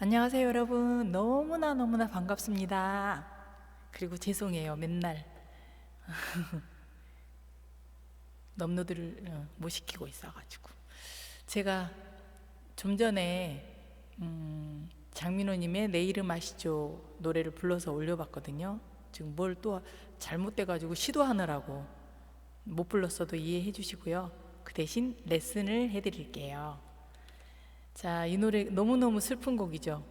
안녕하세요, 여러분. 너무나 너무나 반갑습니다. 그리고 죄송해요, 맨날 넘노들을 어, 못 시키고 있어가지고 제가 좀 전에 음, 장민호님의 내 이름 아시죠 노래를 불러서 올려봤거든요. 지금 뭘 또 잘못돼가지고 시도하느라고 못 불렀어도 이해해 주시고요. 그 대신 레슨을 해드릴게요. 자, 이 노래 너무너무 슬픈 곡이죠.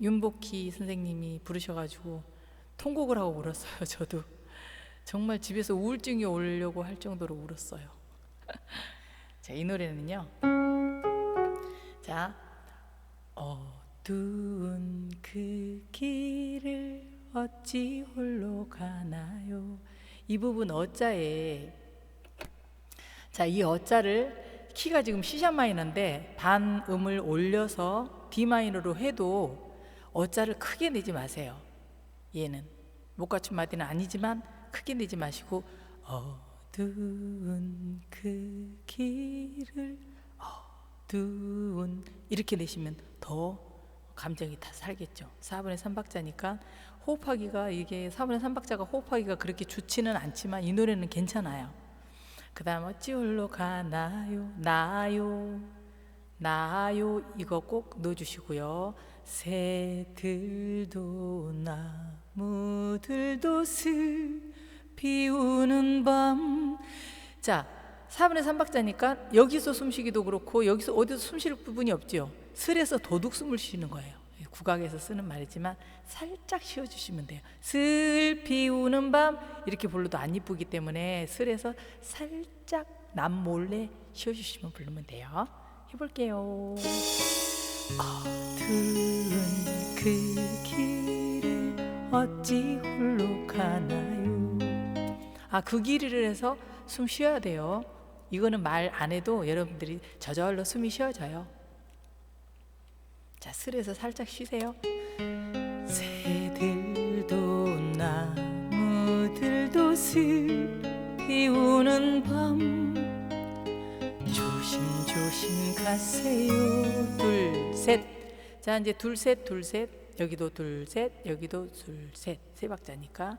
윤복희 선생님이 부르셔가지고 통곡을 하고 울었어요, 저도. 정말 집에서 우울증이 오려고 할 정도로 울었어요. 자, 이 노래는요. 자, 어두운 그 길을 어찌 홀로 가나요? 이 부분 어자에 자, 이 어자를 키가 지금 C샵 마이너인데 반 음을 올려서 D 마이너로 해도 어자를 크게 내지 마세요. 얘는 못 갖춘 마디는 아니지만 크게 내지 마시고 어두운 그 길을 어두운 이렇게 내시면 더 감정이 다 살겠죠. 4분의 3박자니까 호흡하기가 이게 4분의 3박자가 호흡하기가 그렇게 좋지는 않지만 이 노래는 괜찮아요. 그 다음 어찌 홀로 가나요? 나요. 나요. 이거 꼭 넣어주시고요. 새들도 나무들도 슬피 우는 밤자 4분의 3박자니까 여기서 숨쉬기도 그렇고 여기서 어디서 숨 쉴 부분이 없죠 슬에서 도둑 숨을 쉬는 거예요 국악에서 쓰는 말이지만 살짝 쉬어주시면 돼요. 슬피 우는 밤 이렇게 불러도 안 이쁘기 때문에 슬에서 살짝 남 몰래 쉬어주시면 부르면 돼요. 해볼게요. 어두운 그 길을 어찌 홀로 가나요? 아, 그 길을 해서 숨 쉬어야 돼요. 이거는 말 안 해도 여러분들이 저절로 숨이 쉬어져요. 자, 슬에서 살짝 쉬세요. 새들도 나무들도 슬피 우는 밤. 조심조심 가세요. 둘 셋. 자 이제 둘 셋 둘 셋. 여기도 둘 셋 여기도 둘 셋. 세 박자니까.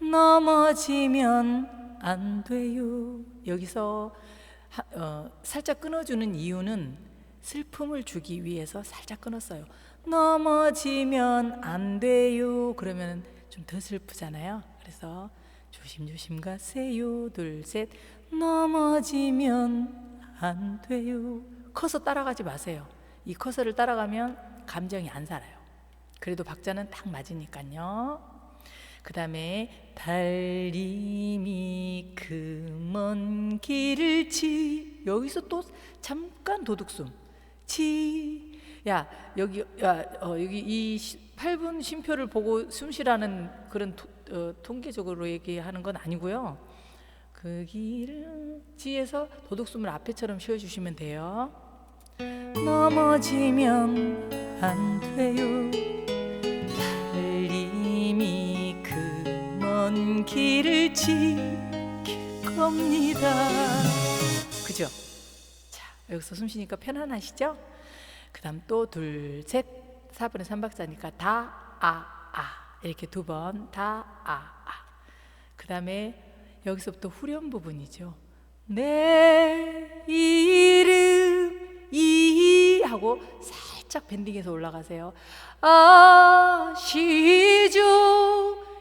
넘어지면 안 돼요. 여기서 하, 어, 살짝 끊어주는 이유는 슬픔을 주기 위해서 살짝 끊었어요. 넘어지면 안 돼요. 그러면 좀 더 슬프잖아요. 그래서 조심조심 가세요. 둘, 셋. 넘어지면 안 돼요. 커서 따라가지 마세요. 이 커서를 따라가면 감정이 안 살아요. 그래도 박자는 딱 맞으니까요. 그 다음에 달님이 그 먼 길을 지 여기서 또 잠깐 도둑숨 치. 야 여기 야 어, 여기 이 8분 쉼표를 보고 숨 쉬라는 그런 토, 어, 통계적으로 얘기하는 건 아니고요. 그 길을 지에서 도둑숨을 앞에처럼 쉬어주시면 돼요. 넘어지면 안 돼요. 달님이 그 먼 길을 지킬 겁니다. 여기서 숨 쉬니까 편안하시죠? 그 다음 또 둘, 셋, 4분의 3박자니까 다, 아, 아. 이렇게 두 번, 다, 아, 아. 그 다음에 여기서부터 후렴 부분이죠. 내 이름, 이, 하고 살짝 밴딩해서 올라가세요. 아시죠?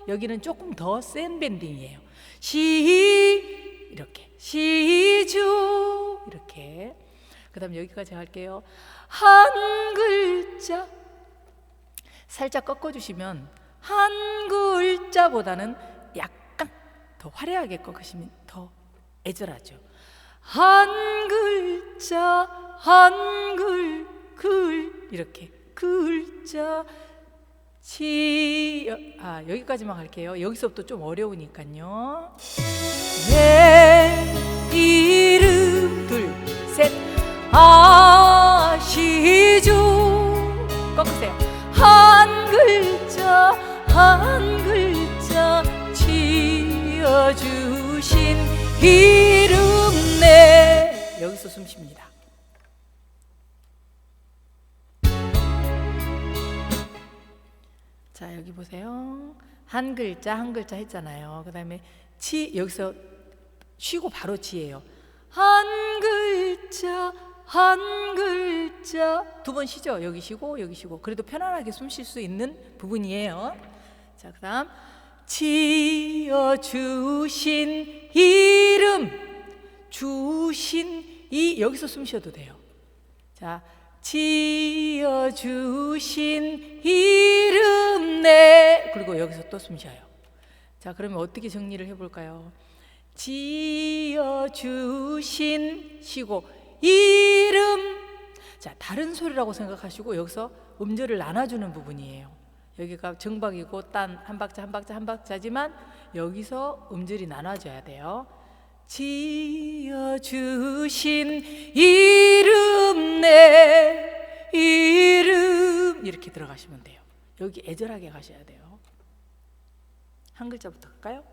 여기는 조금 더 센 밴딩이에요. 시, 이렇게. 시죠? 이렇게. 그 다음 여기까지 할게요. 한 글자 살짝 꺾어주시면 한 글자보다는 약간 더 화려하게 꺾으시면 더 애절하죠. 한 글자 한 글 글 이렇게 글자 치 아, 여기까지만 갈게요. 여기서부터 좀 어려우니까요. 내 이름 둘 셋. 아시죠? 꺾으세요. 한 글자 한 글자 지어주신 이름 내 여기서 숨 쉽니다. 자 여기 보세요. 한 글자 한 글자 했잖아요. 그 다음에 치 여기서 쉬고 바로 치예요. 한 글자 한 글자 두 번 쉬죠. 여기 쉬고 여기 쉬고 그래도 편안하게 숨 쉴 수 있는 부분이에요. 자 그다음 지어 주신 이름 주신 이 여기서 숨 쉬어도 돼요. 자 지어 주신 이름 내 그리고 여기서 또 숨 쉬어요. 자 그러면 어떻게 정리를 해 볼까요? 지어 주신 쉬고 이름 자 다른 소리라고 생각하시고 여기서 음절을 나눠주는 부분이에요. 여기가 정박이고 딴 한 박자 한 박자 한 박자지만 여기서 음절이 나눠져야 돼요. 지어 주신 이름 내 이름 이렇게 들어가시면 돼요. 여기 애절하게 가셔야 돼요. 한 글자부터 할까요?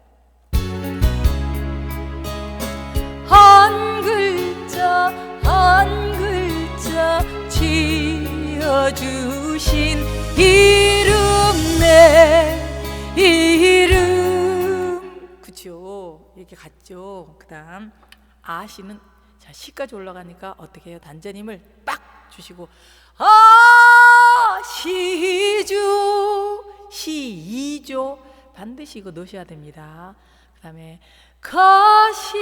지어주신 이름 내 이름. 그죠 이렇게 갔죠. 그 다음 아시는 자 시까지 올라가니까 어떻게 해요? 단전임을 빡 주시고 아시죠 시이죠 반드시 이거 넣으셔야 됩니다. 그 다음에 가시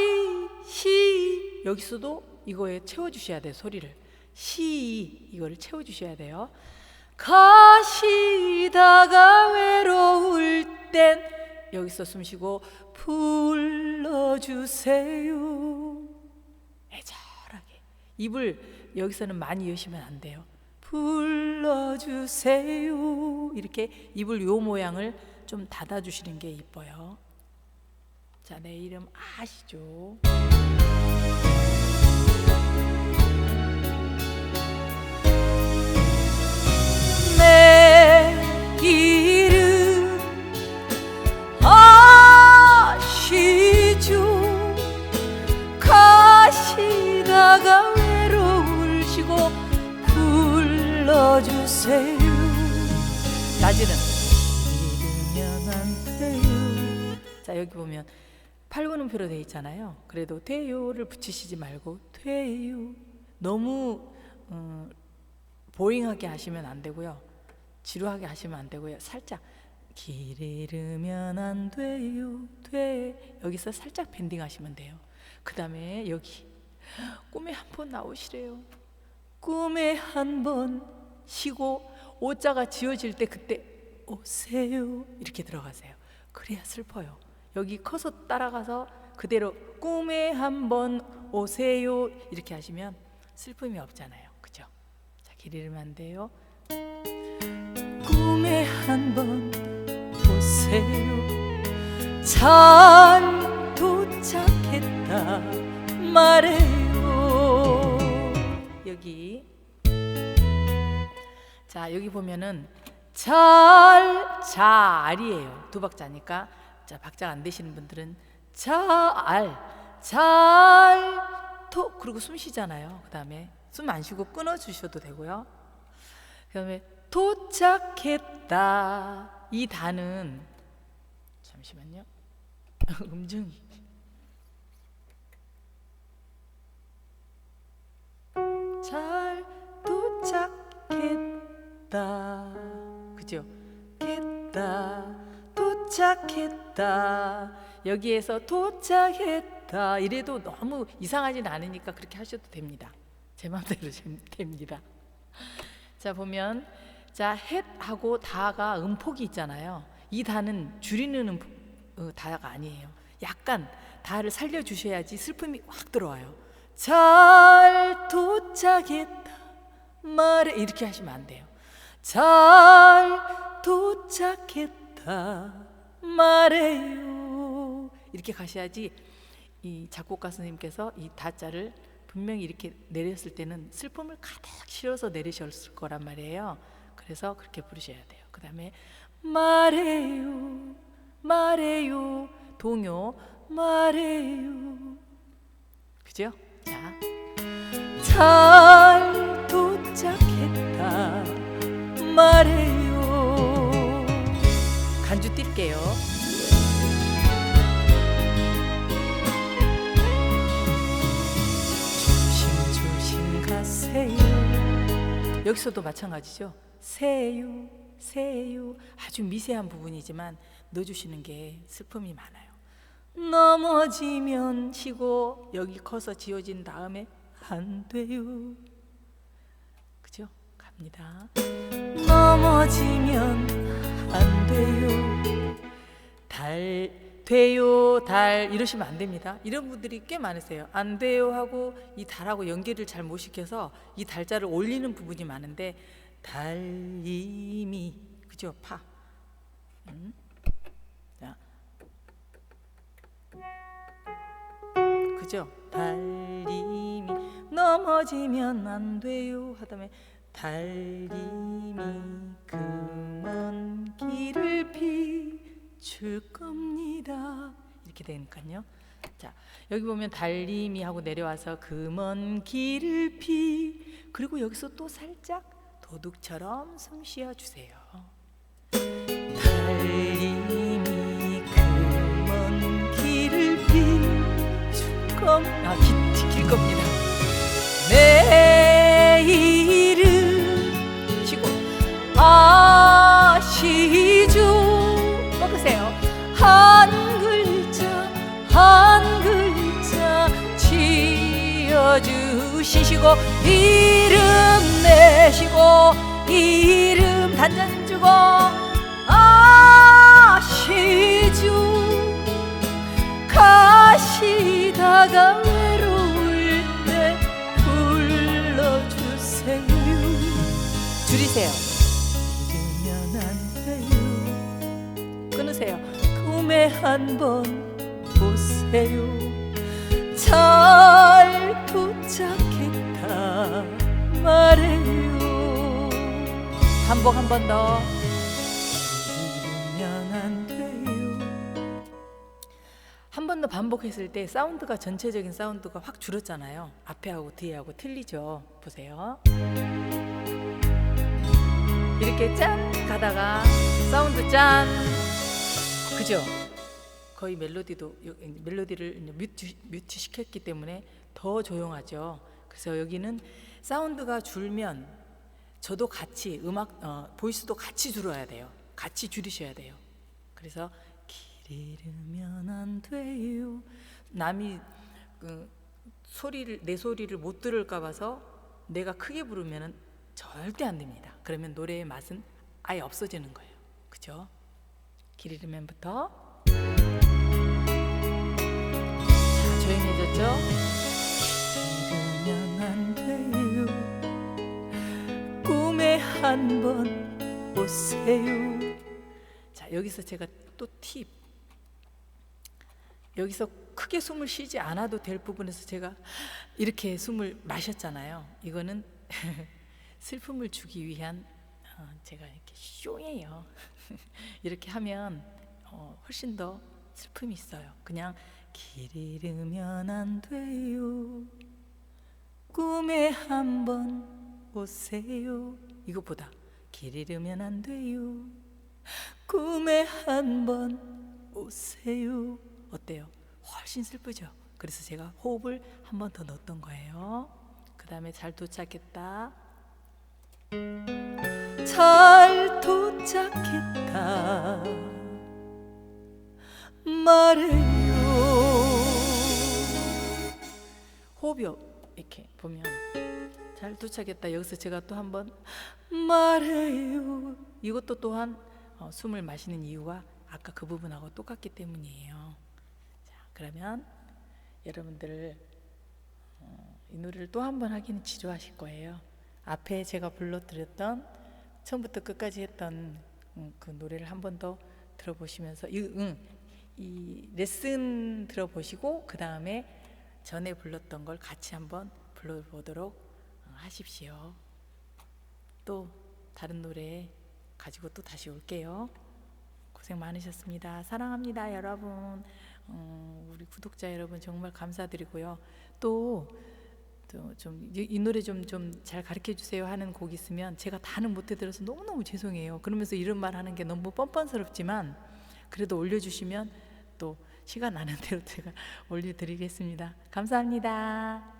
시 여기서도 이거에 채워주셔야 돼요 소리를 시 이거를 채워 주셔야 돼요. 가시다가 외로울 땐 여기서 숨쉬고 불러주세요. 애절하게. 입을 여기서는 많이 여시면 안 돼요. 불러주세요. 이렇게 입을 요 모양을 좀 닫아 주시는 게 이뻐요. 자, 내 이름 아시죠? 불러주세요. 낮에는. 자 여기 보면 팔구음표로 되어 있잖아요. 그래도 돼요를 붙이시지 말고 돼요. 너무 음, 보잉하게 하시면 안 되고요. 지루하게 하시면 안 되고요. 살짝 길 잃으면 안 돼요. 돼 여기서 살짝 밴딩 하시면 돼요. 그 다음에 여기 꿈에 한 번 나오시래요. 꿈에 한 번 쉬고 오자가 지워질 때 그때 오세요 이렇게 들어가세요. 그래야 슬퍼요. 여기 커서 따라가서 그대로 꿈에 한번 오세요 이렇게 하시면 슬픔이 없잖아요. 그죠? 자, 길 잃으면 안 돼요. 꿈에 한번 오세요. 잘 도착했다 말해요. 여기 자 여기 보면은 잘 잘이에요. 두 박자니까. 자 박자가 안 되시는 분들은 잘잘토. 그리고 숨 쉬잖아요 그 다음에. 숨 안 쉬고 끊어 주셔도 되고요. 그 다음에 도착했다. 이 다는 잠시만요. 음정이. 잘 도착했다 그죠? 했다. 도착했다. 여기에서 도착했다. 이래도 너무 이상하진 않으니까 그렇게 하셔도 됩니다. 제 마음대로 됩니다. 자 보면 자 햇하고 다가 음폭이 있잖아요. 이 다는 줄이는 음, 어, 다가 아니에요. 약간 다를 살려 주셔야지 슬픔이 확 들어와요. 잘 도착했다. 말해 이렇게 하시면 안 돼요. 잘 도착했다. 말해요. 이렇게 가셔야지 이 작곡가 선생님께서 이 다자를 분명히 이렇게 내렸을 때는 슬픔을 가득 실어서 내리셨을 거란 말이에요. 그래서 그렇게 부르셔야 돼요. 그 다음에 말해요. 말해요. 동요. 말해요. 그죠? 자, 잘 여기서도 마찬가지죠. 세요, 세요. 아주 미세한 부분이지만 넣어주시는 게 슬픔이 많아요. 넘어지면 치고 여기 커서 지어진 다음에 안 돼요. 그죠? 갑니다. 넘어지면 안 돼요. 달 돼요 달 이러시면 안 됩니다. 이런 분들이 꽤 많으세요. 안 돼요 하고 이 달하고 연계를 잘 못 시켜서 이 달자를 올리는 부분이 많은데 달님이 그죠 파. 음. 자. 그죠 달님이 넘어지면 안 돼요 하다음에 달님이 그먼 길을 비 출 겁니다. 이렇게 되니까요. 자 여기 보면 달님이 하고 내려와서 그먼 길을 비 그리고 여기서 또 살짝 도둑처럼 숨 쉬어 주세요. 달님이 그먼 길을 비출 겁니다 아, 기, 길 겁니다 지어주시고 이름 내시고 이름 단전 주고 아시죠? 가시다가 외로울 때 불러주세요. 줄이세요. 끊으세요. 꿈에 한 번 보세요. 잘 도착했다 말해요 반복 한 번더 잊으면 안 돼요 한 번 더 반복했을 때 사운드가 전체적인 사운드가 확 줄었잖아요. 앞에 하고 뒤에 하고 틀리죠. 보세요. 이렇게 짠 가다가 사운드 짠 그죠? 거의 멜로디도 요- 멜로디를 뮤트 뮤트 시켰기 때문에 더 조용하죠. 그래서 여기는 사운드가 줄면 저도 같이 음악 어, 보이스도 같이 줄어야 돼요. 같이 줄이셔야 돼요. 그래서 길 잃으면 안 돼요. 남이 그 소리를 내 소리를 못 들을까 봐서 내가 크게 부르면은 절대 안 됩니다. 그러면 노래의 맛은 아예 없어지는 거예요. 그죠? 길 잃으면부터 자, 조용해졌죠? 안 돼요. 꿈에 한 번 오세요. 자, 여기서 제가 또 팁. 여기서 크게 숨을 쉬지 않아도 될 부분에서 제가 이렇게 숨을 마셨잖아요. 이거는 슬픔을 주기 위한 어, 제가 이렇게 쇼예요. 이렇게 하면 어, 훨씬 더 슬픔이 있어요. 그냥 길 잃으면 안 돼요. 꿈에 한번 오세요. 이것보다 길 잃으면 안 돼요. 꿈에 한번 오세요. 어때요? 훨씬 슬프죠. 그래서 제가 호흡을 한 번 더 넣었던 거예요. 그 다음에 잘 도착했다. 잘 도착했다. 말해요. 호흡이 이렇게 보면 잘 도착했다. 여기서 제가 또 한번 말해요. 이것도 또한 어, 숨을 마시는 이유가 아까 그 부분하고 똑같기 때문이에요. 자, 그러면 여러분들 어, 이 노래를 또 한 번 하기는 지루하실 거예요. 앞에 제가 불러드렸던 처음부터 끝까지 했던 음, 그 노래를 한 번 더 들어보시면서 이, 응, 이 레슨 들어보시고 그 다음에 전에 불렀던 걸 같이 한번 불러보도록 어, 하십시오. 또 다른 노래 가지고 또 다시 올게요. 고생 많으셨습니다. 사랑합니다, 여러분. 어, 우리 구독자 여러분 정말 감사드리고요. 또 좀이 노래 좀 좀 잘 가르쳐 주세요 하는 곡 있으면 제가 다는 못 해드려서 너무 너무 죄송해요. 그러면서 이런 말 하는 게 너무 뻔뻔스럽지만 그래도 올려주시면 또 시간 나는 대로 제가 올려드리겠습니다. 감사합니다.